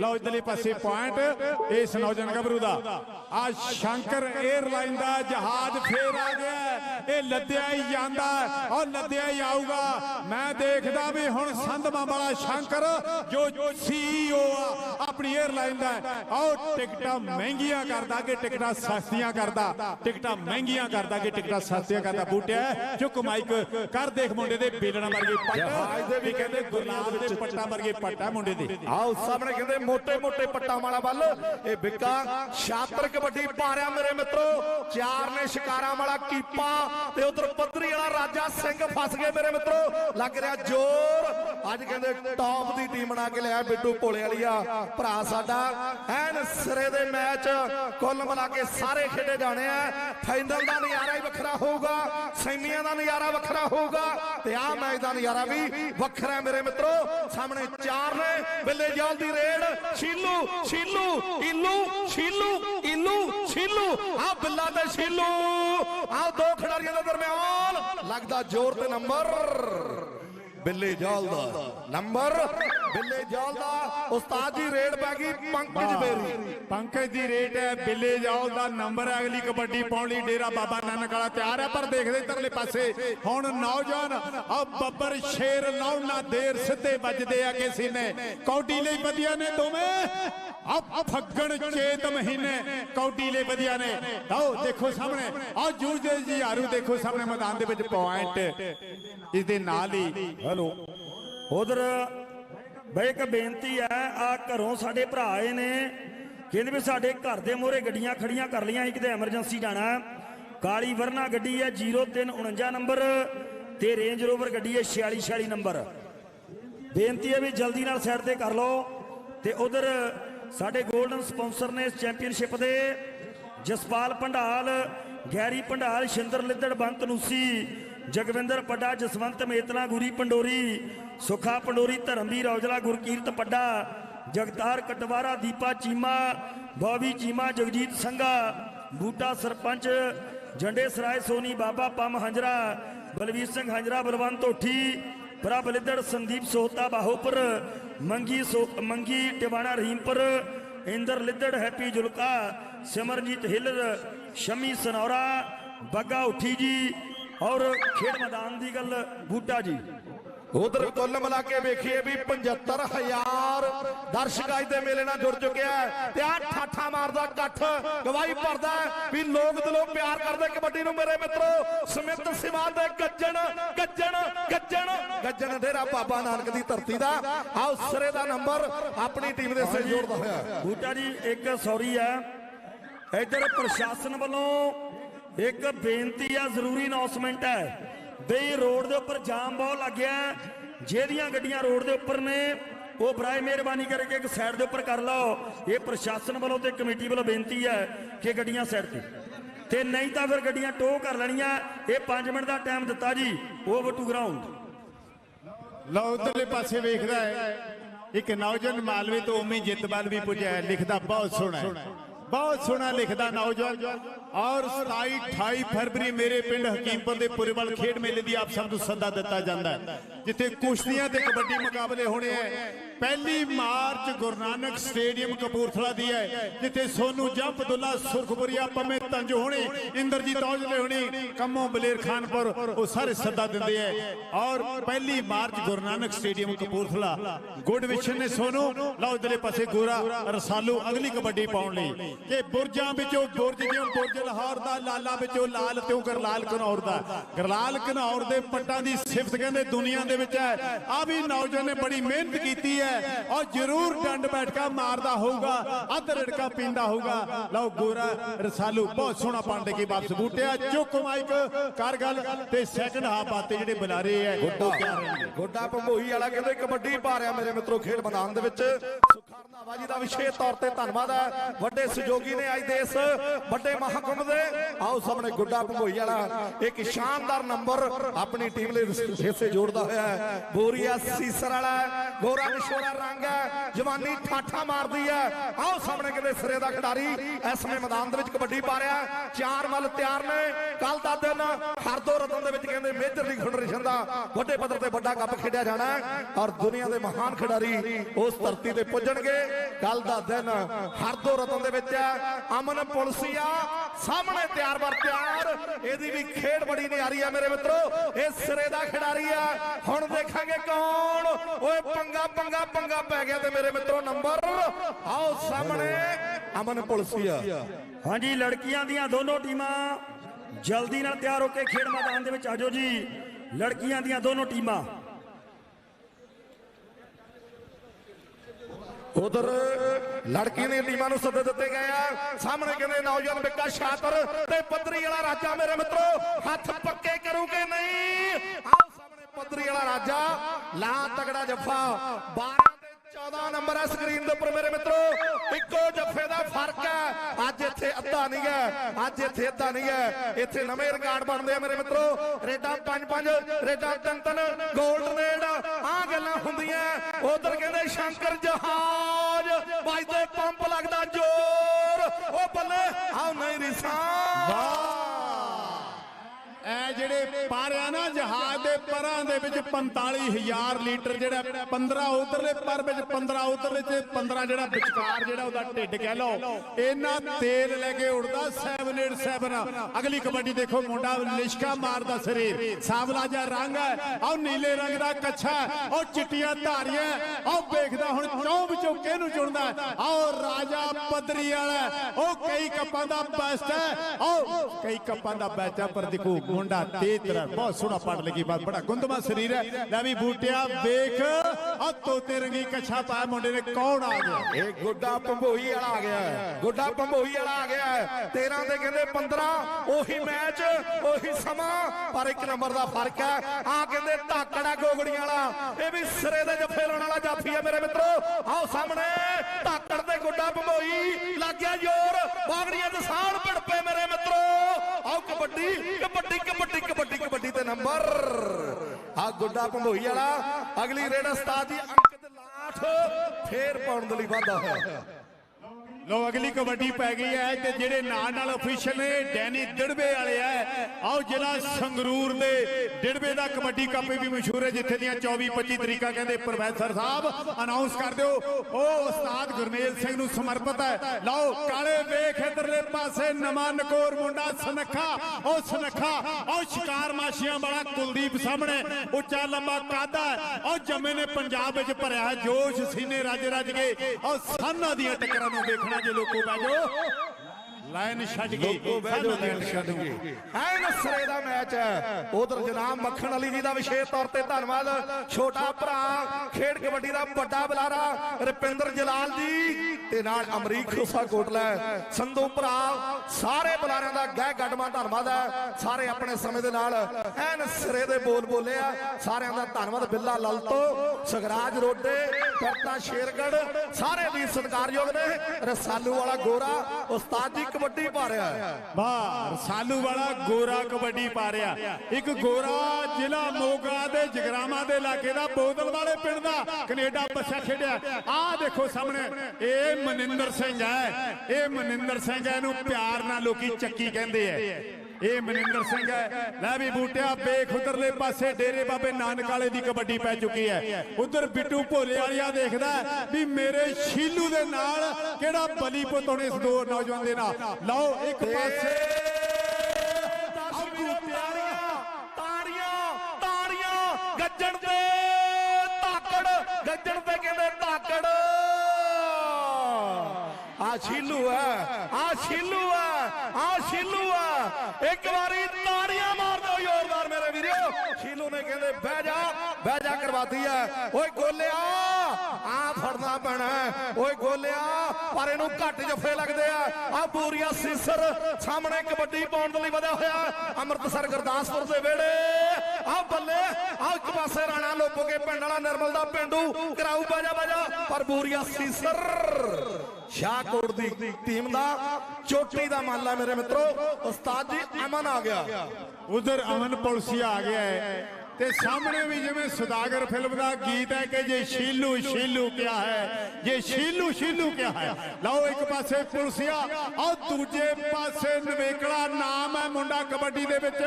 ਲਓ ਇਧਰਲੇ ਪਾਸੇ ਪੁਆਇੰਟ ਇਸ ਨੌਜਵਾਨ ਗੱਭਰੂ ਦਾ। ਆ ਸ਼ੰਕਰ 에ਅਰਲਾਈਨ ਦਾ ਜਹਾਜ਼ ਫੇਰ ਆ ਗਿਆ। ਇਹ ਲੱਦਿਆ ਹੀ ਜਾਂਦਾ ਔਰ ਲੱਦਿਆ ਹੀ ਆਊਗਾ। ਮੈਂ ਦੇਖਦਾ ਵੀ ਹੁਣ ਸੰਧਮਾ ਵਾਲਾ ਸ਼ੰਕਰ ਜੋ ਸੀਈਓ ਆ ਆਪਣੀ 에ਅਰਲਾਈਨ ਦਾ ਆਓ ਟਿਕਟਾਂ ਮਹਿੰਗੀਆਂ ਕਰਦਾ ਕਿ ਟਿਕਟਾਂ ਸਸਤੀਆਂ ਕਰਦਾ। ਟਿਕਟਾਂ ਮਹਿੰਗੀਆਂ ਕਰਦਾ ਕਿ ਟਿਕਟਾਂ ਸਸਤੀਆਂ ਕਰਦਾ। ਬੂਟਿਆ ਚੁੱਕ ਮਾਈਕ ਕਰ ਦੇਖ ਮੁੰਡੇ ਦੇ ਬੇਲਣਾ ਵਰਗੇ ਪੱਟ। ਵੀ ਕਹਿੰਦੇ ਗੁਰਨਾਮ ਦੇ ਪੱਟਾਂ ਵਰਗੇ ਪੱਟਾ ਮੁੰਡੇ ਦੇ। ਆਓ ਸਾਹਮਣੇ ਕਹਿੰਦੇ ਮੋٹے ਮੋٹے ਪੱਟਾਂ ਵਾਲਾ ਵੱਲ। ਇਹ ਬਿੱਕਾ ਸ਼ਾਤਰ ਕਬੱਡੀ ਪਾਰਿਆ ਮੇਰੇ ਮਿੱਤਰੋ। ਚਾਰ ਨੇ ਸ਼ਿਕਾਰਾਂ ਵਾਲਾ ਕੀਪਾ ਤੇ ਉਧਰ ਪੱਧਰੀ ਵਾਲਾ ਰਾਜਾ ਸਿੰਘ ਫਸ ਗਏ ਮੇਰੇ ਮਿੱਤਰੋ। ਲੱਗ ਰਿਹਾ ਜ਼ੋਰ। ਅੱਜ ਕਹਿੰਦੇ ਟੌਪ ਦੀ ਟੀਮ ਬਣਾ ਕੇ ਲਿਆ ਬਿੱਟੂ ਭੋਲੇ ਵਾਲੀਆ ਭਰਾ ਸਾਡਾ, ਐਨ ਸਿਰੇ ਦੇ ਮੈਚ, ਕੁੱਲ ਮਿਲਾ ਕੇ ਸਾਰੇ ਖੇਡੇ ਜਾਣੇ ਆ। ਫਾਈਨਲ ਦਾ ਨਜ਼ਾਰਾ ਹੀ ਵੱਖਰਾ ਹੋਊਗਾ, ਸੈਮੀਆਂ ਦਾ ਨਜ਼ਾਰਾ ਵੱਖਰਾ ਹੋਊਗਾ ਤੇ ਆਹ ਮੈਚ ਦਾ ਨਜ਼ਾਰਾ ਵੀ ਵੱਖਰਾ ਮੇਰੇ ਮਿੱਤਰੋ। ਸਾਹਮਣੇ ਚਾਰ ਨੇ, ਬਿੱਲੇ ਜਾਲ ਦੀ ਰੇਡ, ਛੀਲੂ ਛੀਲੂ ਇਲੂ ਛੀਲੂ ਇਲੂ ਸ਼ੀਲੂ ਆ ਬਿੱਲਾ ਤੇ ਸ਼ੀਲੂ ਆ ਦੋ ਖਿਡਾਰੀਆਂ ਦੇ ਦਰਮਿਆਨ, ਲੱਗਦਾ ਜ਼ੋਰ ਤੇ ਨੰਬਰ ਬਿੱਲੇ ਜਾਲ ਦਾ। ਨੰਬਰ। ਬਿੱਲੇ ਜਾਲ ਦਾ। ਉਸਤਾਦ ਜੀ ਰੇਡ ਪੈ ਗਈ ਪੰਕਜ ਬੇਰੀ ਪੰਕਜ ਦੀ ਰੇਟ ਹੈ ਬਿੱਲੇ ਜਾਓ ਦਾ। ਨੰਬਰ ਹੈ ਅਗਲੀ ਕਬੱਡੀ ਪਾਉਣ ਲਈ ਡੇਰਾ ਬਾਬਾ ਨਾਨਕ ਵਾਲਾ ਤਿਆਰ ਹੈ ਪਰ ਦੇਖਦੇ ਇਧਰਲੇ ਪਾਸੇ। ਹੁਣ ਨੌਜਵਾਨ ਆ ਬੱਬਰ ਸ਼ੇਰ ਲਾਉਣਾ ਦੇਰ ਸਿੱਧੇ ਵੱਜਦੇ ਆ ਕਿ ਸੀਨੇ ਕੌਡੀ ਲਈ ਵਧੀਆ ਨੇ ਦੋਵੇਂ। ਆ ਫੱਗਣ ਚੇਤ ਮਹੀਨੇ, ਕੌਡੀ ਵਧੀਆ ਨੇ। ਆਓ, ਦੇਖੋ ਸਾਹਮਣੇ। ਆ ਜੂਝਦੇ ਜੀ ਹਾਰੂ ਦੇਖੋ ਸਾਹਮਣੇ ਮੈਦਾਨ ਦੇ ਵਿੱਚ ਪੁਆਇੰਟ ਇਸ ਦੇ ਨਾਲ ਹੀ ਹੈਲੋ। ਉਧਰ ਬਈ ਇੱਕ ਬੇਨਤੀ ਹੈ ਆ ਘਰੋਂ ਸਾਡੇ ਭਰਾ ਆਏ ਨੇ। ਕਹਿੰਦੇ ਵੀ ਸਾਡੇ ਘਰ ਦੇ ਮੋਹਰੇ ਗੱਡੀਆਂ ਖੜੀਆਂ ਕਰ ਲਈਆਂ ਕਿਤੇ ਐਮਰਜੈਂਸੀ ਜਾਣਾ ਕਾਲੀ ਵਰਨਾ ਗੱਡੀ ਹੈ 0349 ਨੰਬਰ ਤੇ ਰੇਂਜ ਰੋਵਰ ਗੱਡੀ ਹੈ 4646 ਨੰਬਰ। ਬੇਨਤੀ ਹੈ ਵੀ ਜਲਦੀ ਨਾਲ ਸਾਈਡ ਤੇ ਕਰ ਲਓ। ਤੇ ਉਧਰ ਸਾਡੇ 골ਡਨ ਸਪਾਂਸਰ ਨੇ ਇਸ ਚੈਂਪੀਅਨਸ਼ਿਪ ਦੇ ਜਸਪਾਲ ਭੰਡਾਲ ਗੈਰੀ ਭੰਡਾਲ ਸ਼ਿੰਦਰ ਲਿੱਦੜ, ਬੰਤ ਨੂਸੀ ਜਗਵਿੰਦਰ ਪੱਡਾ, ਜਸਵੰਤ ਮੇਤਲਾ, ਗੁਰੀ ਪੰਡੋਰੀ, ਸੁਖਾ ਪੰਡੋਰੀ, ਧਰਮਵੀਰ ਔਜਲਾ, ਗੁਰਕੀਰਤ ਪੱਡਾ, ਜਗਤਾਰ ਕਟਵਾਰਾ, ਦੀਪਾ ਚੀਮਾ, ਬੋਵੀ ਚੀਮਾ, ਜਗਜੀਤ ਸੰਘਾ, ਬੂਟਾ ਸਰਪੰਚ, ਜੰਡੇ ਸਰਾਏ ਸੋਨੀ, ਬਾਬਾ ਪੰਮ ਹੰਜਰਾ, ਬਲਵੀਰ ਸਿੰਘ ਹੰਜਰਾ, ਬਲਵੰਤ ਓਠੀ ਪ੍ਰਭ ਲਿੱਦੜ ਸੰਦੀਪ ਸੋਹਤਾ ਬਾਹੋਪੁਰ, ਮੰਗੀ ਸੋ, ਮੰਗੀ ਟਿਵਾਣਾ ਰਹੀਮਪੁਰ, ਇੰਦਰ ਲਿੱਦੜ, ਹੈਪੀ ਜੁਲਕਾ, ਸਿਮਰਜੀਤ ਹਿੱਲਰ ਸ਼ਮੀ ਸਨੌਰਾ, ਬੱਗਾ ਉਠੀ ਜੀ ਔਰ ਖੇਡ ਮੈਦਾਨ ਦੀ ਗੱਲ ਬੂਟਾ ਜੀ। ਉਧਰ ਕੁੱਲ ਮਿਲਾ ਕੇ ਵੇਖੀਏ ਵੀ 75000 ਦਰਸ਼ਕ ਅੱਜ ਦੇ ਮੇਲੇ ਨਾਲ ਜੁੜ ਚੁੱਕਿਆ ਤੇ ਆ ਠਾਠਾ ਮਾਰਦਾ ਇਕੱਠ, ਗਵਾਹੀ ਭਰਦਾ ਵੀ ਲੋਕ ਦਿਲੋਂ ਪਿਆਰ ਕਰਦੇ ਕਬੱਡੀ ਨੂੰ ਮੇਰੇ ਮਿੱਤਰੋ, ਸਮਿਤ ਸਿਵਾਲ ਦੇ ਗੱਜਣ ਗੱਜਣ ਗੱਜਣ। ਗੱਜਣ ਡੇਰਾ ਬਾਬਾ ਨਾਨਕ ਦੀ ਧਰਤੀ ਦਾ। ਆਓ ਸਿਰੇ ਦਾ ਨੰਬਰ ਆਪਣੀ ਟੀਮ ਦੇ ਸਿਰ ਜੋੜਦਾ ਹੋਇਆ। ਬੂਟਾ ਜੀ, ਇੱਕ ਸੌਰੀ ਹੈ ਇੱਧਰ ਪ੍ਰਸ਼ਾਸਨ ਵੱਲੋਂ ਇੱਕ ਬੇਨਤੀ ਆ, ਜ਼ਰੂਰੀ ਅਨਾਉਂਸਮੈਂਟ ਹੈ। ਬਈ ਰੋਡ ਦੇ ਉੱਪਰ ਜਾਮ ਬਹੁਤ ਲੱਗਿਆ ਜਿਹੜੀਆਂ ਗੱਡੀਆਂ ਰੋਡ ਦੇ ਉੱਪਰ ਨੇ, ਉਹ ਬਰਾਏ ਮਿਹਰਬਾਨੀ ਕਰਕੇ ਇੱਕ ਸਾਈਡ ਦੇ ਉੱਪਰ ਕਰ ਲਓ। ਇਹ ਪ੍ਰਸ਼ਾਸਨ ਵੱਲੋਂ ਤੇ ਕਮੇਟੀ ਵੱਲੋਂ ਬੇਨਤੀ ਹੈ ਕਿ ਗੱਡੀਆਂ ਸਾਈਡ ਤੇ। ਤੇ ਨਹੀਂ ਤਾਂ ਫਿਰ ਗੱਡੀਆਂ ਟੋ ਕਰ ਲੈਣੀਆਂ। ਇਹ 5 ਮਿੰਟ ਦਾ ਟਾਈਮ ਦਿੱਤਾ ਜੀ। ਓਵਰ ਟੂ ਗਰਾਊਂਡ ਲਓ, ਉਧਰਲੇ ਪਾਸੇ ਵੇਖਦਾ ਹੈ। ਇੱਕ ਨੌਜਵਾਨ ਮਾਲਵੇ ਤੋਂ ਉਮੀ ਜਿੱਤਵਾਲ ਵੀ ਪੁੱਜਿਆ ਲਿਖਦਾ ਬਹੁਤ ਸੋਹਣਾ ਬਹੁਤ ਸੋਹਣਾ ਲਿਖਦਾ ਨੌਜਵਾਨ। ਔਰ 27 28 ਫਰਵਰੀ ਮੇਰੇ ਪਿੰਡ ਹਕੀਮਪੁਰ ਦੇ ਪੁਰੇਵਾਲ ਖੇਡ ਮੇਲੇ ਦੀ ਆਪ ਸਭ ਨੂੰ ਸੱਦਾ ਦਿੱਤਾ ਜਾਂਦਾ ਹੈ, ਜਿੱਥੇ ਕੁਸ਼ਤੀਆਂ ਤੇ ਕਬੱਡੀ ਮੁਕਾਬਲੇ ਹੋਣੇ ਹੈ। ਪਹਿਲੀ ਮਾਰਚ ਗੁਰੂ ਨਾਨਕ ਸਟੇਡੀਅਮ ਕਪੂਰਥਲਾ ਦੀ ਹੈ, ਜਿੱਥੇ ਸੋਨੂ ਜੰਪਦੁੱਲਾ ਸੁਰਖਪੁਰੀਆ, ਪੰਮੇ ਤੰਜ ਹੋਣੀ, ਇੰਦਰਜੀਤ ਔਜਲੇ ਹੋਣੀ, ਕੰਮੋ ਬਲੇਰ ਖਾਨਪੁਰ, ਉਹ ਸਾਰੇ ਸੱਦਾ ਦਿੰਦੇ ਐ ਔਰ ਪਹਿਲੀ March Guru Nanak stadium Kapurthala good vision ਨੇ ਸੋਨੂ, ਲਓ ਇਧਰਲੇ ਪਾਸੇ ਗੋਰਾ ਰਸਾਲੂ, ਅਗਲੀ ਕਬੱਡੀ ਪਾਉਣ ਲਈ। ਇਹ ਬੁਰਜਾਂ ਵਿੱਚੋਂ ਬੁਰਜ ਜਿਉਂ ਬੁਰਜ ਲਾਹੌਰ ਦਾ ਲਾਲਾ ਵਿੱਚੋਂ ਲਾਲ ਤਿਉ ਗਰਲਾਲ ਘਨੌਰ ਦਾ। ਗਰਲਾਲ ਘਨੌਰ ਦੇ ਪੱਟਾਂ ਦੀ ਸਿਫਤ ਕਹਿੰਦੇ ਦੁਨੀਆ ਦੇ ਵਿੱਚ ਹੈ। ਆ ਵੀ ਨੌਜਵਾਨ ਨੇ ਬੜੀ ਮਿਹਨਤ ਕੀਤੀ ਹੈ ਔਰ ਜ਼ਰੂਰ ਡੰਡ ਬੈਠਕਾ ਮਾਰਦਾ ਹੋਊਗਾ, ਅੱਧ ਰੜਕਾ ਪੀਂਦਾ ਹੋਊਗਾ। ਲਓ ਗੋਰਾ ਰਸਾਲੂ, ਬਹੁਤ ਸੋਹਣਾ ਪਾਂਡੇ ਕੀ ਵਾਪਸ ਬੂਟਿਆ। ਚੁੱਕ ਮਾਈਕ, ਕਰ ਗੱਲ ਤੇ ਸੈਕੰਡ ਹਾਫ ਆਤੇ ਜਿਹੜੇ ਬੁਲਾਰੇ ਹੈ। ਗੋਡਾ ਭੰਬੋਈ ਵਾਲਾ ਕਹਿੰਦੇ ਕਬੱਡੀ ਪਾ ਰਿਹਾ ਮੇਰੇ ਮਿੱਤਰੋ ਖੇਡ ਮੈਦਾਨ ਦੇ ਵਿੱਚ। ਸੁਖਰਨਾਵਾ ਜੀ ਦਾ ਵਿਸ਼ੇਸ਼ ਤੌਰ ਤੇ ਧੰਨਵਾਦ ਹੈ। ਵੱਡੇ ਸਹਿਯੋਗੀ ਨੇ ਅੱਜ ਦੇ ਇਸ ਵੱਡੇ ਮਹਾਕੁੰਭ ਦੇ ਆਓ ਸਾਹਮਣੇ ਗੁੱਡਾ ਭੰਬੋਈ ਵਾਲਾ। ਇੱਕ ਸ਼ਾਨਦਾਰ ਨੰਬਰ ਆਪਣੀ ਟੀਮ ਲਈ ਹਿੱਸੇ ਜੋੜਦਾ ਹੋਇਆ ਹੈ। ਬੋਰੀਆ ਸੀਸਰ ਵਾਲਾ ਗੋਰਾ ਵਿਸ਼ਵ ਰੰਗ ਹੈ। ਜਵਾਨੀ ਠਾਠਾ ਮਾਰਦੀ ਹੈ। ਆਓ ਸਾਹਮਣੇ ਕਹਿੰਦੇ ਸਿਰੇ ਦਾ ਖਿਡਾਰੀ ਇਸ ਸਮੇਂ ਮੈਦਾਨ ਦੇ ਵਿੱਚ ਕਬੱਡੀ ਪਾ ਰਿਹਾ ਚਾਰ ਮੱਲ ਤਿਆਰ ਨੇ। ਕੱਲ ਦਾ ਦਿਨ ਹਰਦੋ ਰਤਨ ਦੇ ਵਿੱਚ ਕਹਿੰਦੇ ਮੇਜਰ ਲੀਗ ਫੈਡਰੇਸ਼ਨ ਦਾ ਵੱਡੇ ਪੱਧਰ ਤੇ ਵੱਡਾ ਕੱਪ ਖੇਡਿਆ ਜਾਣਾ ਔਰ ਦੁਨੀਆ ਦੇ ਮਹਾਨ ਖਿਡਾਰੀ ਉਸ ਧਰਤੀ ਤੇ ਪੁੱਜਣਗੇ। ਕੱਲ ਦਾ ਦਿਨ ਹਰਦੋ ਰਤਨ ਦੇ ਵਿੱਚ ਹੈ। ਅਮਨ ਪੁਲਸੀਆ ਸਾਹਮਣੇ ਤਿਆਰ ਬਰ ਤਿਆਰ। ਇਹਦੀ ਵੀ ਖੇਡ ਬੜੀ ਨਿਆਰੀ ਆ ਮੇਰੇ ਮਿੱਤਰੋ। ਇਹ ਸਿਰੇ ਦਾ ਖਿਡਾਰੀ ਆ। ਹੁਣ ਦੇਖਾਂਗੇ ਕੌਣ। ਓਏ ਪੰਗਾ ਪੰਗਾ ਪੰਗਾ ਪੈ ਗਿਆ ਤੇ ਮੇਰੇ ਮਿੱਤਰੋ ਨੰਬਰ। ਆਓ ਸਾਹਮਣੇ ਅਮਨ ਪੁਲਸੀਆ। ਹਾਂਜੀ, ਲੜਕੀਆਂ ਦੀਆਂ ਦੋਨੋਂ ਟੀਮਾਂ ਜਲਦੀ ਨਾਲ ਤਿਆਰ ਹੋ ਕੇ ਖੇਡ ਮੈਦਾਨ ਦੇ ਵਿੱਚ ਆਜੋ ਜੀ। ਲੜਕੀਆਂ ਦੀਆਂ ਦੋਨੋਂ ਟੀਮਾਂ। ਉਧਰ ਲੜਕੀ ਦੀਆਂ ਟੀਮਾਂ ਨੂੰ ਸੱਦੇ ਦਿੱਤੇ ਗਏ ਆ। ਸਾਹਮਣੇ ਕਹਿੰਦੇ, ਨੌਜਵਾਨ ਬਿੱਕਾ ਸ਼ਾਤਰ ਤੇ ਪੱਧਰੀ ਵਾਲਾ ਰਾਜਾ ਮੇਰੇ ਮਿੱਤਰੋ, ਹੱਥ ਪੱਕੇ ਕਰੂਗੇ ਨਹੀਂ? ਆਓ ਸਾਹਮਣੇ ਪੱਧਰੀ ਵਾਲਾ ਰਾਜਾ ਲਾ ਤਗੜਾ ਜੱਫਾ 12 14 ਨੰਬਰ ਹੈ ਸਕਰੀਨ ਦੇ ਉੱਪਰ ਮੇਰੇ ਮਿੱਤਰੋ। ਇੱਕੋ ਜੱਫੇ ਦਾ ਫ਼ਰਕ ਹੈ। ਅੱਜ ਇੱਥੇ ਅੱਧਾ ਨਹੀਂ ਹੈ। ਅੱਜ ਇੱਥੇ ਅੱਧਾ ਨਹੀਂ ਹੈ। ਇੱਥੇ ਨਵੇਂ ਰਿਕਾਰਡ ਬਣਦੇ ਆ ਮੇਰੇ ਮਿੱਤਰੋ। ਰੇਡਾਂ 5-5 ਰੇਡਾਂ 3-3 골ਡ ਰੇਡ ਆ ਗੱਲਾਂ ਹੁੰਦੀਆਂ ਉਧਰ ਕਹਿੰਦੇ ਸ਼ੰਕਰ ਜਹਾਜ਼। ਵੱਜਦੇ ਪੰਪ ਲੱਗਦਾ ਜ਼ੋਰ। ਉਹ ਬੱਲੇ, ਆਹ ਨਹੀਂ ਰਿਸਾ। ਐ ਜਿਹੜੇ ਪਾਰਿਆ ਨਾ ਜਹਾਜ਼ ਦੇ ਪਰਾਂ ਦੇ ਵਿੱਚ 45000 ਲੀਟਰ ਜਿਹੜਾ 15 ਉਧਰਲੇ ਪਰ ਵਿੱਚ 15 ਉਧਰਲੇ ਚ 15 ਜਿਹੜਾ ਵਿਚਕਾਰ ਜਿਹੜਾ ਉਹਦਾ ਢਿੱਡ ਕਹਿ ਲਓ, ਇਹਨਾਂ ਤੇਲ ਲੈ ਕੇ ਉੜਦਾ 787 ਅਗਲੀ ਕਬੱਡੀ ਦੇਖੋ ਮੁੰਡਾ ਲਿਸ਼ਕਾ ਮਾਰਦਾ ਸਰੀਰ, ਸਾਵਲਾ ਜਿਹਾ ਰੰਗ ਹੈ, ਆਹ ਨੀਲੇ ਰੰਗ ਦਾ ਕੱਛਾ ਉਹ ਚਿੱਟੀਆਂ ਧਾਰੀਆਂ ਆਹ ਵੇਖਦਾ ਹੁਣ ਚੌਂ ਵਿੱਚੋਂ ਕਿਹਨੂੰ ਚੁਣਦਾ ਆਹ ਰਾਜਾ ਪਦਰੀ ਵਾਲਾ ਉਹ ਕਈ ਕੱਪਾਂ ਦਾ ਬੈਸਟ ਹੈ, ਆਹ ਕਈ ਕੱਪਾਂ ਦਾ ਬੈਸਟ ਹੈ, ਪਰ ਦੇਖੋ ਮੁੰਡਾ ਤੇਜ਼ ਤਰ੍ਹਾਂ ਬਹੁਤ ਸੋਹਣਾ ਪੜ ਲੱਗੀ ਬਾਤ, ਬੜਾ ਗੁੰਦਮਾ ਸਰੀਰ ਹੈ। ਲੈ ਵੀ ਬੂਟਿਆ ਵੇਖ ਆ ਤੋਤੇ ਰੰਗੀ ਕੱਛਾ ਪਾਇਆ ਮੁੰਡੇ ਨੇ, ਕੌਣ ਆ ਗਿਆ? ਇਹ ਗੁੱਡਾ ਭੰਬੋਈ ਵਾਲਾ ਆ ਗਿਆ ਗੁੱਡਾ ਭੰਬੋਈ ਵਾਲਾ ਆ ਗਿਆ 13 ਦੇ ਕਹਿੰਦੇ 15 ਉਹੀ ਮੈਚ, ਉਹੀ ਸਮਾਂ, ਪਰ ਇੱਕ ਨੰਬਰ ਦਾ ਫ਼ਰਕ ਹੈ। ਆ ਕਹਿੰਦੇ ਧਾਕੜਾ ਗੋਗੜੀਆਂ ਵਾਲਾ। ਇਹ ਵੀ ਸਿਰੇ ਦੇ ਜੱਫੇ ਲਾਉਣ ਵਾਲਾ ਜਾਫੀ ਹੈ ਮੇਰੇ ਮਿੱਤਰੋ। ਆਓ ਸਾਹਮਣੇ, ਧਾਕੜ ਤੇ ਗੁੱਡਾ ਭੰਬੋਈ ਲੱਗ ਗਿਆ ਜ਼ੋਰ। ਬਾਗੜੀਆਂ ਦੇ ਸਾਹਣ ਪਏ ਮੇਰੇ ਮਿੱਤਰੋ। ਆਓ ਕਬੱਡੀ ਕਬੱਡੀ ਕਬੱਡੀ ਕਬੱਡੀ ਕਬੱਡੀ ਤੇ ਨੰਬਰ। ਆ ਗੁੱਡਾ ਭੰਬੋਈ ਵਾਲਾ। ਅਗਲੀ ਰੇਡ ਉਸਤਾਦ ਜੀ ਅੰਕ ਤੇ ਲਾਠ। ਫੇਰ ਪਾਉਣ ਦੇ ਲਈ ਵਾਧਾ ਹੋਇਆ। ਲੋ ਅਗਲੀ ਕਬੱਡੀ ਪੈ ਗਈ ਹੈ ਤੇ ਜਿਹੜੇ ਨਾਲ ਨਾਲ ਅਫੀਸ਼ੀਅਲ ਨੇ, ਡੈਨੀ ਦਿੜਵੇ ਵਾਲੇ ਆ। ਆਓ, ਜ਼ਿਲ੍ਹਾ ਸੰਗਰੂਰ ਦੇ ਦਿੜਵੇ ਦਾ ਕਬੱਡੀ ਕੱਪ ਵੀ ਮਸ਼ਹੂਰ ਹੈ, ਜਿੱਥੇ ਦੀਆਂ 24 25 ਤਰੀਕਾਂ ਕਹਿੰਦੇ ਪ੍ਰੋਫੈਸਰ ਸਾਹਿਬ ਅਨਾਉਂਸ ਕਰ ਦਿਓ। ਉਹ ਉਸਤਾਦ ਗੁਰਮੇਲ ਸਿੰਘ ਨੂੰ ਸਮਰਪਿਤ ਹੈ। ਲਓ, ਕਾਲੇ ਵੇਖ ਇਧਰਲੇ ਪਾਸੇ, ਨਵਾਂ ਨਕੋਰ ਮੁੰਡਾ ਸਨਖਾ, ਉਹ ਸਨੱਖਾ, ਉਹ ਸ਼ਿਕਾਰ ਮਾਸ਼ੀਆਂ ਵਾਲਾ ਕੁਲਦੀਪ ਸਾਹਮਣੇ, ਉੱਚਾ ਲੰਬਾ ਕਾਦਾ ਉਹ ਜੰਮੇ ਨੇ ਪੰਜਾਬ ਵਿੱਚ ਭਰਿਆ ਹੈ, ਜੋਸ਼ ਸੀਨੇ ਰੱਜ ਰੱਜ ਕੇ, ਉਹ ਸਾਨਾਂ ਦੀਆਂ ਟੱਕਰਾਂ ਨੂੰ ਵੇਖਣਾ ਜੇ ਲੋਕੋ ਬੈਜੋ। ਲਾਈਨ ਛੱਡ ਕੇ ਲੋਕੋ ਬਹਿ ਜਾਓ ਲੈਣ ਛੱਡ ਕੇ। ਐ ਨਸਰੇ ਦਾ ਮੈਚ ਹੈ। ਉਧਰ ਜਨਾਬ ਮੱਖਣ ਅਲੀ ਜੀ ਦਾ ਵਿਸ਼ੇਸ਼ ਤੌਰ ਤੇ ਧੰਨਵਾਦ। ਛੋਟਾ ਭਰਾ ਖੇਡ ਕਬੱਡੀ ਦਾ ਵੱਡਾ ਬੁਲਾਰਾ ਰੁਪਿੰਦਰ ਜਲਾਲ ਜੀ। ਤੇ ਨਾਲ ਅਮਰੀਕ ਖੋਸਾ ਕੋਟਲਾ ਸੰਧੂ ਭਰਾ ਸਾਰੇ ਬੁਲਾਰਿਆਂ ਦਾ ਗਹਿ ਗੱਡਮਾ ਧੰਨਵਾਦ ਹੈ। ਸਾਰੇ ਆਪਣੇ ਸਮੇਂ ਦੇ ਨਾਲ ਐਨ ਸਿਰੇ ਦੇ ਬੋਲ ਬੋਲੇ ਆ। ਸਾਰਿਆਂ ਦਾ ਧੰਨਵਾਦ ਬਿੱਲਾ ਲਲਤੋ ਸਗਰਾਜ ਰੋਡੇ ਕਰਤਾ ਸ਼ੇਰਗੜ ਸਾਰੇ ਵੀ ਸਤਿਕਾਰਯੋਗ ਨੇ। ਰਸਾਲੂ ਵਾਲਾ ਗੋਰਾ ਉਸਤਾਦ ਜੀ ਕਬੱਡੀ ਪਾ ਰਿਹਾ ਹੈ। ਬਾਹਰ ਵਾਲਾ ਗੋਰਾ ਕਬੱਡੀ ਪਾ ਰਿਹਾ। ਇੱਕ ਗੋਰਾ ਜ਼ਿਲ੍ਹਾ ਮੋਗਾ ਦੇ ਜਗਰਾਵਾਂ ਦੇ ਇਲਾਕੇ ਦਾ, ਬੋਦਲ ਵਾਲੇ ਪਿੰਡ ਦਾ, ਕੈਨੇਡਾ ਬੱਸਾ ਖੇਡਿਆ। ਆਹ ਦੇਖੋ ਸਾਹਮਣੇ, ਇਹ ਮਨਿੰਦਰ ਸਿੰਘ ਹੈ। ਇਹ ਮਨਿੰਦਰ ਸਿੰਘ ਹੈ, ਇਹਨੂੰ ਪਿਆਰ ਨਾਲ ਲੋਕੀ ਚੱਕੀ ਕਹਿੰਦੇ ਐ ਇਹ ਮਨਿੰਦਰ ਸਿੰਘ ਹੈ। ਲੈ ਵੀ ਬੂਟਿਆ ਵੇਖ ਉਧਰਲੇ ਪਾਸੇ ਡੇਰੇ ਬਾਬੇ ਨਾਨਕ ਵਾਲੇ ਦੀ ਕਬੱਡੀ ਪੈ ਚੁੱਕੀ ਹੈ। ਉਧਰ ਬਿੱਟੂ ਭੋਲੇ ਵਾਲਿਆ ਦੇਖਦਾ ਵੀ ਮੇਰੇ ਸ਼ੀਲੂ ਦੇ ਨਾਲ ਕਿਹੜਾ ਬਲੀ ਪੁੱਤ ਹੋਣੇ ਇਸ ਦੋ ਨੌਜਵਾਨ ਦੇ ਨਾਲ। ਲਓ ਇੱਕ ਪਾਸੇ। ਗੱਜਣ ਗੱਜਣ ਤੇ ਕਹਿੰਦੇ ਆ ਛੀਲੂ ਹੈ ਆ ਛੀਲੂ ਹੈ ਆ। ਇੱਕ ਵਾਰੀ ਤਾੜੀਆਂ ਮਾਰ ਦਿਓ ਜ਼ੋਰਦਾਰ ਮੇਰੇ ਵੀਰੋ। ਛੀਲੂ ਨੇ ਕਹਿੰਦੇ, ਬਹਿ ਜਾ ਬਹਿ ਜਾ ਕਰਵਾਤੀ ਹੈ ਓਏ ਗੋਲਿਆ ਆ ਫੜਨਾ ਪੈਣਾ ਓਏ ਗੋਲਿਆ, ਪਰ ਇਹਨੂੰ ਘੱਟ ਜਫੇ ਲੱਗਦੇ ਆ। ਆ ਬੂਰੀਆ ਸੀਸਰ ਸਾਹਮਣੇ ਕਬੱਡੀ ਪਾਉਣ ਦੇ ਲਈ ਵਧਿਆ ਹੋਇਆ। ਅੰਮ੍ਰਿਤਸਰ ਗੁਰਦਾਸਪੁਰ ਦੇ ਵੇੜੇ ਆ ਬੱਲੇ, ਆ ਇੱਕ ਪਾਸੇ ਰਾਣਾ ਲੋਪੋਗੇ ਪਿੰਡ ਵਾਲਾ ਨਿਰਮਲ ਦਾ ਪਿੰਡੂ। ਕਰਾਊ ਬਾਜਾ ਬਾਜਾ ਪਰ ਬੂਰੀਆ ਸੀਸਰ। ਸ਼ਾਹਕੋਟ ਦੀ ਟੀਮ ਦਾ ਚੋਟੀ ਦਾ ਮੰਨ ਲਾ ਮੇਰੇ ਮਿੱਤਰੋ ਉਸਤਾਦ ਜੀ ਅਮਨ ਆ ਗਿਆ। ਉਧਰ ਅਮਨ ਪੁਲਸੀਆ ਆ ਗਿਆ ਹੈ ਤੇ ਸਾਹਮਣੇ ਵੀ ਜਿਵੇਂ ਸੁਦਾਗਰ ਫਿਲਮ ਦਾ ਗੀਤ ਹੈ ਕਿ ਜੇ ਸ਼ੀਲੂ ਸ਼ੀਲੂ ਕਿਆ ਹੈ ਜੇ ਸ਼ੀਲੂ ਸ਼ੀਲੂ ਕਿਆ ਹੈ। ਲਓ ਇੱਕ ਪਾਸੇ ਪੁਲਸੀਆ ਔਰ ਦੂਜੇ ਪਾਸੇ ਨਵੇਕਲਾ ਨਾਮ ਹੈ ਮੁੰਡਾ ਕਬੱਡੀ ਦੇ ਵਿੱਚ।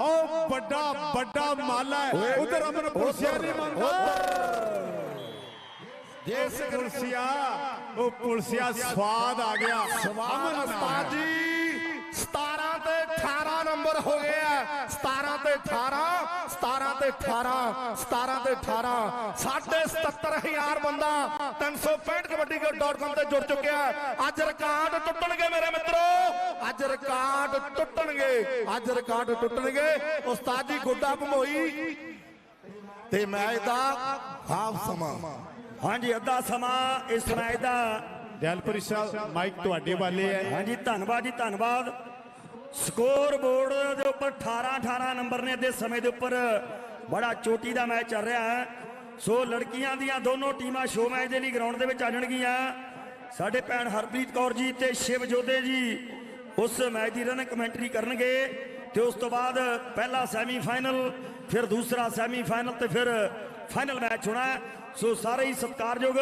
ਉਹ ਵੱਡਾ ਵੱਡਾ ਮਾਲਾ ਹੈ। ਉਧਰ ਅਮਨ ਪੁਲਸੀਆ ਨਹੀਂ ਮੰਨਦਾ ਜਿਸ ਪੁਲਸੀਆ ਉਹ ਪੁਲਸੀਆ ਸਵਾਦ ਆ ਗਿਆ। ਅਮਨ ਉਸਤਾਦ ਜੀ 17 ਤੇ 18 ਨੰਬਰ ਹੋ ਗਏ ਆ। 17 ਤੇ 18 17 ਤੇ 18 17 ਤੇ 18 ਸਾਢੇ 77000 ਬੰਦਾ 365 ਕਬੱਡੀ .com ਤੇ ਜੁੜ ਚੁੱਕਿਆ। ਅੱਜ ਰਿਕਾਰਡ ਟੁੱਟਣਗੇ ਮੇਰੇ ਮਿੱਤਰੋ। ਅੱਜ ਰਿਕਾਰਡ ਟੁੱਟਣਗੇ। ਅੱਜ ਰਿਕਾਰਡ ਟੁੱਟਣਗੇ। ਉਸਤਾਦ ਜੀ ਗੁੱਡਾ ਭਮੋਈ। ਤੇ ਮੈਚ ਦਾ ਹਾਫ ਸਮਾਂ। ਹਾਂਜੀ ਅੱਧਾ ਸਮਾਂ ਇਸ ਮੈਚ ਦਾ ਦਿਲਪੁਰੀ ਸਾਹਿਬ ਮਾਈਕ ਤੁਹਾਡੇ ਵਾਲੇ ਹੈ। ਹਾਂਜੀ ਧੰਨਵਾਦ ਜੀ ਧੰਨਵਾਦ। ਸਕੋਰ ਬੋਰਡ ਦੇ ਉੱਪਰ 18 18 ਨੰਬਰ ਨੇ ਦੇ ਸਮੇਂ ਦੇ ਉੱਪਰ। ਬੜਾ ਚੋਟੀ ਦਾ ਮੈਚ ਚੱਲ ਰਿਹਾ ਹੈ। ਸੋ ਲੜਕੀਆਂ ਦੀਆਂ ਦੋਨੋਂ ਟੀਮਾਂ ਸ਼ੋ ਮੈਚ ਦੇ ਲਈ ਗਰਾਊਂਡ ਦੇ ਵਿੱਚ ਆ ਜਾਣਗੀਆਂ। ਸਾਡੇ ਭੈਣ ਹਰਪ੍ਰੀਤ ਕੌਰ ਜੀ ਤੇ ਸ਼ਿਵ ਜੋਧੇ ਜੀ ਉਸ ਮੈਚ ਦੀ ਰਨ ਕਮੈਂਟਰੀ ਕਰਨਗੇ ਤੇ ਉਸ ਤੋਂ ਬਾਅਦ ਪਹਿਲਾ ਸੈਮੀਫਾਈਨਲ ਫਿਰ ਦੂਸਰਾ ਸੈਮੀਫਾਈਨਲ ਤੇ ਫਿਰ ਫਾਈਨਲ ਮੈਚ ਹੋਣਾ ਸੋ ਸਾਰੇ ਹੀ ਸਤਿਕਾਰਯੋਗ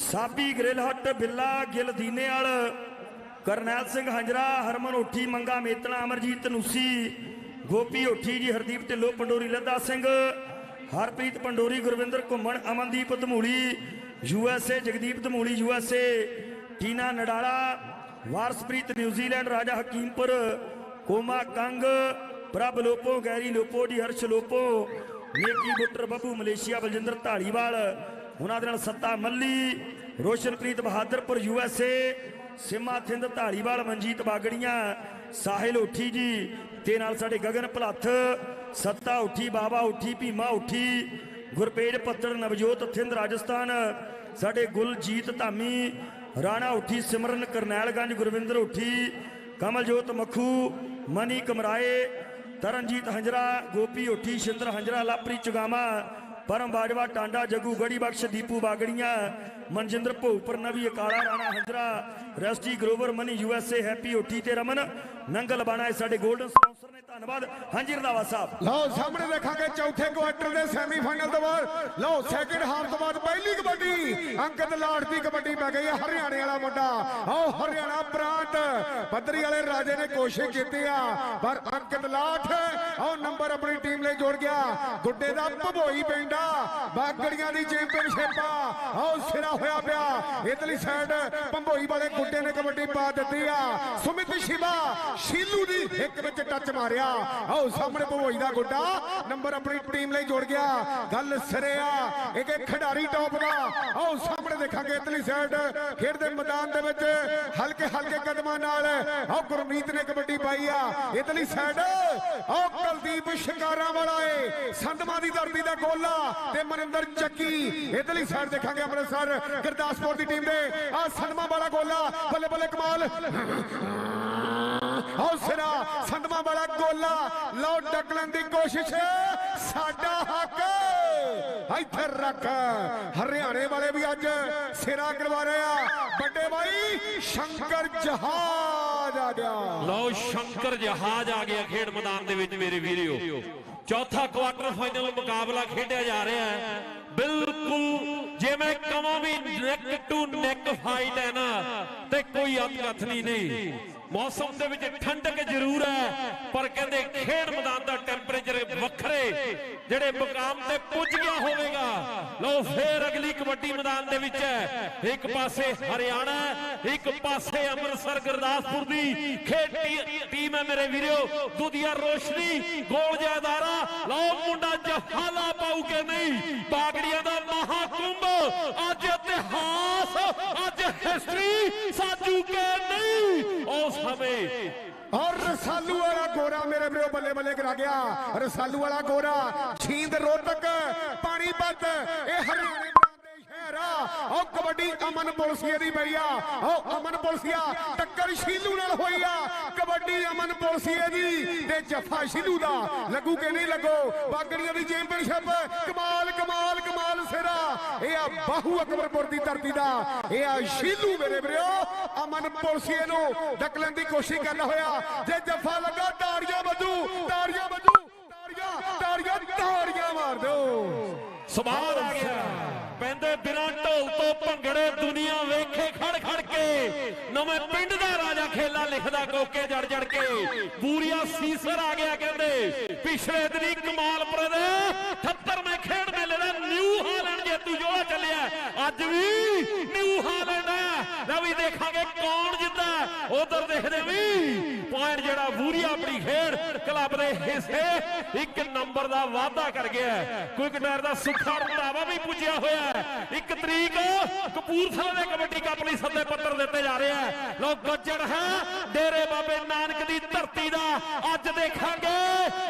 Sabi Grill Hut, Billa Gill Dinewal Karnail Singh ਹੰਜਰਾ, ਹਰਮਨ ਓਠੀ, ਮੰਗਾ ਮੇਤਣਾ ਅਮਰਜੀਤ ਨੂਸੀ, ਗੋਪੀ ਓਠੀ ਜੀ, ਹਰਦੀਪ ਢਿੱਲੋਂ, ਪੰਡੋਰੀ ਲੱਦਾ Singh, Harpreet Pandori, Gurwinder Ghuman, Amandeep Dhamuli USA Jagdeep Dhamuli USA Tina Nadala, Warispreet New Zealand, Raja Hakimpur, comma Kang, Prabh Lopo, Garry Lopo ਜੀ, ਹਰਸ਼ ਲੋਪੋ ਨੇਕੀ ਬੁੱਟਰ ਬੱਬੂ ਮਲੇਸ਼ੀਆ ਬਲਜਿੰਦਰ ਢਾਲੀਵਾਲ, ਉਹਨਾਂ ਦੇ ਨਾਲ Satta Malli, Roshanpreet Bahadarpur U S A, Sima Thind Dhaliwal, Manjit Bagrian, Sahil Uthi ji, ਤੇ ਨਾਲ ਸਾਡੇ ਗਗਨ ਭਲੱਥ, ਸੱਤਾ ਉਠੀ ਬਾਬਾ ਉਠੀ ਭੀਮਾ ਉਠੀ ਗੁਰਪੇਜ ਪੱਤਰ ਨਵਜੋਤ ਥਿੰਦ ਰਾਜਸਥਾਨ, ਸਾਡੇ ਗੁਲਜੀਤ ਧਾਮੀ, ਰਾਣਾ ਉਠੀ ਸਿਮਰਨ ਕਰਨੈਲਗੰਜ ਗੁਰਵਿੰਦਰ ਉਠੀ ਕਮਲਜੋਤ ਮੱਖੂ, ਮਨੀ ਕਮਰਾਏ ਤਰਨਜੀਤ ਹੰਜਰਾ, ਗੋਪੀ ਓਠੀ, ਸ਼ਿੰਦਰ ਹੰਜਰਾ, ਲਾਪਰੀ ਚੁਗਾਮਾ ਪਰਮ ਬਾਜਵਾ, ਟਾਂਡਾ, ਜੱਗੂ, ਗੜੀ ਬਖਸ਼, ਦੀਪੂ ਬਾਗੜੀਆਂ ਮਨਜਿੰਦਰ ਭੋਗਪੁਰ ਨਵੀ ਅਕਾਲਾ ਰਾਣਾ ਹੰਜਰਾ ਰੈਸਟੀ ਗਰੋਵਰ ਮਨੀ ਯੂਐਸਏ ਹੈਪੀ ਓਠੀ ਤੇ ਰਮਨ। ਨੰਗਲ ਬਾਣਾ ਸਾਡੇ 골ਡਨ ਸਪਾਂਸਰ ਨੇ, ਧੰਨਵਾਦ। ਹਾਂਜੀ, ਰੰਧਾਵਾ ਸਾਹਿਬ। ਲਓ, ਸਾਹਮਣੇ ਦੇਖਾਂਗੇ ਚੌਥੇ ਕੁਆਟਰ ਦੇ ਸੈਮੀਫਾਈਨਲ ਤੋਂ ਬਾਅਦ। ਲਓ ਸੈਕਿੰਡ ਹਾਫ ਤੋਂ ਬਾਅਦ ਪਹਿਲੀ ਕਬੱਡੀ। ਅੰਕਤ ਲਾੜ ਦੀ ਕਬੱਡੀ ਪੈ ਗਈ ਹੈ, ਹਰਿਆਣੇ ਵਾਲਾ ਮੁੰਡਾ। ਆਓ, ਹਰਿਆਣਾ ਪ੍ਰਾਂਤ। ਪੱਧਰੀ ਵਾਲੇ ਰਾਜੇ ਨੇ ਕੋਸ਼ਿਸ਼ ਕੀਤੀ ਆ, ਪਰ ਅੰਕਤ ਲਾਠ, ਆਓ ਨੰਬਰ ਆਪਣੀ ਟੀਮ ਲਈ ਜੋੜ ਗਿਆ। ਗੁੱਡੇ ਦਾ ਭਬੋਈ ਪੈਂਦਾ ਬਾਗੜੀਆਂ ਦੀ ਚੈਂਪੀਅਨਸ਼ਿਪ ਆ। ਆਓ, ਸਿਰਾ ਹੋਇਆ ਪਿਆ। ਇਧਰਲੀ ਸਾਈਡ ਭੰਬੋਈ ਵਾਲੇ ਗੁੱਡੇ ਨੇ ਕਬੱਡੀ ਪਾ ਦਿੱਤੀ ਆ। ਸੁਮਿਤ ਸ਼ਿਵਾ ਸ਼ੀਲੂ ਦੀ ਇੱਕ ਵਿੱਚ ਟੱਚ ਮਾਰਿਆ। ਆਓ ਸਾਹਮਣੇ ਭਵੋਈ ਦਾ ਗੁੱਡਾ। ਨੰਬਰ ਆਪਣੀ ਟੀਮ ਲਈ ਜੁੜ ਗਿਆ। ਗੱਲ ਸਿਰੇ ਆ। ਇੱਕ ਇੱਕ ਖਿਡਾਰੀ ਟੌਪ ਦਾ। ਆਓ ਸਾਹਮਣੇ ਦੇਖਾਂਗੇ ਇਤਲੀ ਸਾਈਡ ਖੇਡ ਦੇ ਮੈਦਾਨ ਦੇ ਵਿੱਚ ਹਲਕੇ ਹਲਕੇ ਕਦਮਾਂ ਨਾਲ। ਆਓ ਗੁਰਮੀਤ ਨੇ ਕਬੱਡੀ ਪਾਈ ਆ। ਇਤਲੀ ਸਾਈਡ ਆਓ ਕੁਲਦੀਪ ਸ਼ਿਕਾਰਾਂ ਵਾਲਾ ਏ। ਸੰਧਮਾ ਦੀ ਧਰਤੀ ਦਾ ਗੋਲਾ ਤੇ ਮਨਿੰਦਰ ਚੱਕੀ। ਇਤਲੀ ਸਾਈਡ ਦੇਖਾਂਗੇ ਅੰਮ੍ਰਿਤਸਰ। ਗੁਰਦਾਸਪੁਰ ਦੀ ਟੀਮ ਦੇ ਆ ਸੰਧਮਾ ਵਾਲਾ ਗੋਲਾ, ਬੱਲੇ ਬੱਲੇ ਕਮਾਲ। ਹੌਸਲਾ ਸੰਧਮਾ ਵਾਲਾ ਗੋਲਾ। ਲਓ ਡਕਲਣ ਦੀ ਕੋਸ਼ਿਸ਼, ਸਾਡਾ ਹੱਕ। ਇੱਥੇ ਰੱਖ। ਹਰਿਆਣੇ ਵਾਲੇ ਵੀ ਅੱਜ ਸਿਰਾ ਕਰਵਾ ਰਹੇ ਆ। ਵੱਡੇ ਭਾਈ ਸ਼ੰਕਰ ਜਹਾਜ਼ ਆ ਗਿਆ। ਲਓ ਸ਼ੰਕਰ ਜਹਾਜ਼ ਆ ਗਿਆ ਖੇਡ ਮੈਦਾਨ ਦੇ ਵਿੱਚ, ਮੇਰੇ ਵੀਰਿਓ ਚੌਥਾ ਕੁਆਟਰ ਫਾਈਨਲ ਮੁਕਾਬਲਾ ਖੇਡਿਆ ਜਾ ਰਿਹਾ ਹੈ। ਬਿਲਕੁਲ ਜੇ ਮੈਂ ਕਵਾਂ ਵੀ ਨੈਕ ਟੂ ਨੈਕ ਫਾਈਟ ਹੈ ਨਾ, ਤੇ ਕੋਈ ਅਤਕਥਨੀ ਨਹੀਂ ਮੌਸਮ ਦੇ ਵਿੱਚ ਠੰਡਕ ਜ਼ਰੂਰ ਹੈ, ਪਰ ਕਹਿੰਦੇ ਖੇਡ ਮੈਦਾਨ ਦਾ ਟੈਂਪਰੇਚਰ ਵੱਖਰੇ, ਜਿਹੜੇ ਮੁਕਾਮ ਤੇ ਪੁੱਜ ਗਿਆ ਹੋਵੇਗਾ। ਲਓ, ਫੇਰ ਅਗਲੀ ਕਬੱਡੀ ਮੈਦਾਨ ਦੇ ਵਿੱਚ ਹੈ। ਇੱਕ ਪਾਸੇ ਹਰਿਆਣਾ, ਇੱਕ ਪਾਸੇ ਅੰਮ੍ਰਿਤਸਰ, ਗੁਰਦਾਸਪੁਰ ਦੀ ਖੇਡ ਟੀਮ ਹੈ ਮੇਰੇ ਵੀਰੋ। ਦੁਧੀਆ ਰੋਸ਼ਨੀ, ਗੋਲ ਜਾਇਦਾਰਾ ਲਓ, ਮੁੰਡਾ ਜਹਾਲਾ ਪਾਉ ਕੇ ਨਹੀਂ? ਬਾਗੜੀਆਂ ਦਾ ਮਹਾਕੁੰਭ। ਅੱਜ ਇਤਿਹਾਸ, ਅੱਜ ਹਿਸਟਰੀ ਸਾਜੂ ਕੇ ਨਹੀਂ। ਉਸ ਸਮੇਂ ਔਰ ਰਸਾਲੂ ਵਾਲਾ ਗੋਰਾ ਮੇਰੇ ਵੀਰੋ ਬੱਲੇ ਬੱਲੇ ਕਰਾ ਗਿਆ। ਰਸਾਲੂ ਵਾਲਾ ਗੋਰਾ, ਛੀਂਦ ਰੋਤਕ ਪਾਣੀਪਤ ਇਹ ਹਰਿਆਣੇ ਪ੍ਰਾਂਤ ਉਹ ਕਬੱਡੀ ਅਮਨ ਪੁਲਸੀਏ ਦੀ ਪਈ ਆ। ਉਹ ਅਮਨ ਪੁਲਸੀਆ ਟੱਕਰ ਸ਼ੀਲੂ ਨਾਲ ਹੋਈ ਆ। ਕਬੱਡੀ ਅਮਨ ਪੁਲਸੀਏ ਦੀ ਤੇ ਜੱਫਾ ਸ਼ੀਲੂ ਦਾ। ਲੱਗੂ ਕਿ ਨਹੀਂ ਲੱਗੋ? ਬਾਗੜੀਆਂ ਦੀ ਚੈਂਪੀਅਨਸ਼ਿਪ ਕਮਾਲ ਕਮਾਲ ਸਿਰਾ ਇਹ ਆ ਬਾਹੂ ਅਕਬਰਪੁਰ ਦੀ ਧਰਤੀ ਦਾ। ਇਹ ਆ ਸ਼ੀਲੂ ਮੇਰੇ ਵੀਰੋ। ਅਮਨ ਪੁਲਸੀਏ ਨੂੰ ਡਕਲਣ ਦੀ ਕੋਸ਼ਿਸ਼ ਕਰਦਾ ਹੋਇਆ। ਜੇ ਜੱਫਾ ਲੱਗਾ, ਤਾੜੀਆਂ ਵੱਜੂ। ਤਾੜੀਆਂ ਵੱਜੂ। ਤਾੜੀਆਂ ਤਾੜੀਆਂ ਮਾਰ ਦਿਓ। ਸਵਾਲ ਆ ਗਿਆ। ਪੈਂਦੇ ਬਿਨਾਂ ਢੋਲ ਤੋਂ ਭੰਗੜੇ ਦੁਨੀਆ ਵੇਖੇ ਖੜ ਖੜ ਕੇ। ਨਵੇਂ ਪਿੰਡ ਦਾ ਰਾਜਾ ਖੇਲਾ ਲਿਖਦਾ ਕੋਕੇ ਜੜ ਜੜ ਕੇ। ਬੂਰੀਆ ਸੀਸਰ ਆ ਗਿਆ ਕਹਿੰਦੇ। ਪਿਛਲੇ ਦਿਨੀ ਕਮਾਲਪੁਰ ਦੇ 78ਵੇਂ ਖੇਡ ਮੇਲੇ ਦਾ ਨਿਊ ਜੇਤੂ ਜੋੜਾ ਚੱਲਿਆ। ਅੱਜ ਵੀ ਨਿਊ ਹਾਲੈਂਡ ਹੈ। ਲੈ ਦੇਖਾਂਗੇ ਕੌਣ ਜਿੱਤਦਾ ਉਧਰ ਦੇਖਦੇ ਵੀ ਪੁਆਇੰਟ ਜਿਹੜਾ ਬੂਰੀਆ ਆਪਣੀ ਖੇਡ ਕਲੱਬ ਦੇ ਹਿੱਸੇ ਇੱਕ ਨੰਬਰ ਦਾ ਵਾਅਦਾ ਕਰ ਗਿਆ ਹੈ। ਕੁਇਕ ਦਾ ਸੁੱਖਾ ਰੰਧਾਵਾ ਵੀ ਪੁੱਜਿਆ ਹੋਇਆ ਇੱਕ ਤਰੀਕ ਕਪੂਰਥਲਾ ਦੇ ਕਬੱਡੀ ਕੱਪ ਲਈ ਸੱਦੇ ਪੱਤਰ ਦਿੱਤੇ ਜਾ ਰਹੇ ਆ ਲੋ ਗੱਜਣ ਹੈ। ਡੇਰੇ ਬਾਬੇ ਨਾਨਕ ਦੀ ਧਰਤੀ ਦਾ। ਅੱਜ ਦੇਖਾਂਗੇ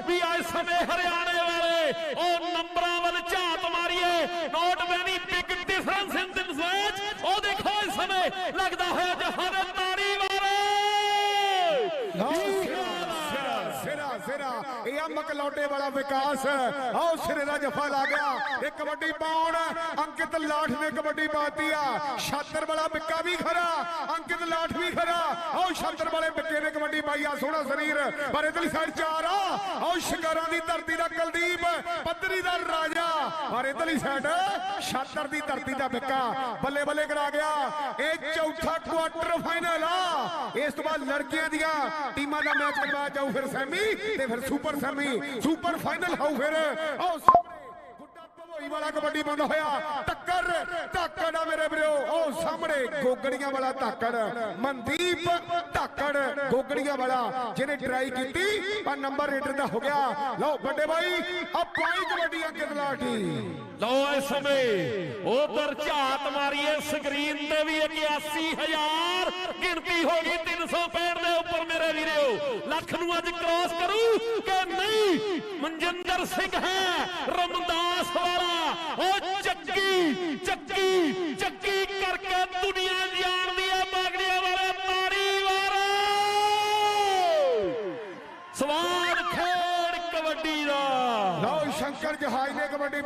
ਵੀ ਅੱਜ ਸਮੇਂ ਹਰਿਆਣਾ ਵਾਲੇ ਉਹ ਨੰਬਰਾਂ ਵੱਲ ਝਾਤ ਮਾਰੀਏ not very big difference in this match ਉਹ ਦੇਖੋ ਇਸ ਸਮੇਂ ਲੱਗਦਾ ਹੋਇਆ ਜਹਾਨ ਤਾੜੀ ਮਾਰੇ। ਸਿਰਾ ਸਿਰਾ ਸਿਰਾ। ਇਹ ਆ ਮਕਲੌਟੇ ਵਾਲਾ ਵਿਕਾਸ। ਆਓ ਸਿਰੇ ਦਾ ਜਫਾ ਲਾ ਗਿਆ। ਇਹ ਕਬੱਡੀ ਪਾਉਣ। ਅੰਕਿਤ ਲਾਠ ਨੇ ਕਬੱਡੀ ਪਾਤੀ ਆ। ਛਾਤਰ ਵਾਲਾ ਬਿੱਕਾ ਵੀ ਖੜਾ ਅੰਕਿਤ ਲਾਠ ਵੀ ਖੜਾ ਆਓ ਛਾਤਰ ਵਾਲੇ ਬਿੱਕੇ ਨੇ ਕਬੱਡੀ ਪਾਈ ਆ। ਸੋਹਣਾ ਸਰੀਰ। ਪਰ ਇਧਰਲੀ ਸਾਈਡ ਚਾਰ ਸ਼ਿਕਾਰਾਂ ਦੀ ਧਰਤੀ ਦਾ ਕੁਲਦੀਪ, ਪੱਧਰੀ ਦਾ ਰਾਜਾ। ਪਰ ਇਧਰਲੀ ਸਾਈਡ ਛਾਤਰ ਦੀ ਧਰਤੀ ਦਾ ਬਿੱਕਾ ਬੱਲੇ ਬੱਲੇ ਕਰਾ ਗਿਆ। ਇਹ ਚੌਥਾ ਕੁਆਟਰ ਫਾਈਨਲ ਆ। ਇਸ ਤੋਂ ਬਾਅਦ ਲੜਕੀਆਂ ਦੀਆਂ ਟੀਮਾਂ ਦਾ ਮੈਚ ਕਰਵਾਇਆ ਜਾਊ ਫਿਰ ਸੈਮੀ ਤੇ ਫਿਰ ਸੁਪਰ ਸੈਮੀ ਸੁਪਰ ਫਾਈਨਲ ਹੋਊ ਫਿਰ। ਆਓ ਸਾਹਮਣੇ ਵਾਲਾ ਕਬੱਡੀ ਬੰਦ ਹੋਇਆ। ਟੱਕਰ ਧਾਕੜ ਆ ਮੇਰੇ ਵੀਰੋ। ਉਹ ਸਾਹਮਣੇ ਗੋਗੜੀਆਂ ਵਾਲਾ ਧਾਕੜ ਮਨਦੀਪ ਧਾਕੜ ਗੋਗੜੀਆਂ ਵਾਲਾ, ਜਿਹਨੇ ਟਰਾਈ ਕੀਤੀ, ਪਰ ਨੰਬਰ ਰੇਡਰ ਦਾ ਹੋ ਗਿਆ। ਲਓ ਵੱਡੇ ਬਾਈ ਆ ਪਾਈ ਕਬੱਡੀ ਅੰਕਿਤ ਲਾਠੀ ਲਓ ਇਸ ਸਮੇਂ ਉਧਰ ਝਾਤ ਮਾਰੀਏ ਸਕਰੀਨ ਤੇ ਵੀ 81000 ਗਿਣਤੀ ਹੋ ਗਈ 365 ਦੇ ਉੱਪਰ ਮੇਰੇ ਵੀਰੋ। ਲੱਖ ਨੂੰ ਅੱਜ ਕ੍ਰਾਸ ਕਰੂ ਕਿ ਨਹੀਂ? ਮਨਜਿੰਦਰ ਸਿੰਘ ਹੈ, ਰਮਦਾਸ ਵਾਲਾ। ਉਹ ਚੱਕੀ ਚੱਕੀ ਚੱਕੀ ਕਰਕੇ ਦੁਨੀਆ ਜਾਣਦੀ ਹੈ ਬਾਗੜੀਆਂ ਵਾਲੇ ਤਾੜੀ ਵਾਲੇ। ਸਵਾਲ ਖੇਡ ਕਬੱਡੀ ਦਾ। ਲਓ ਸ਼ੰਕਰ ਜਹਾਜ਼ ਨੇ ਕਬੱਡੀ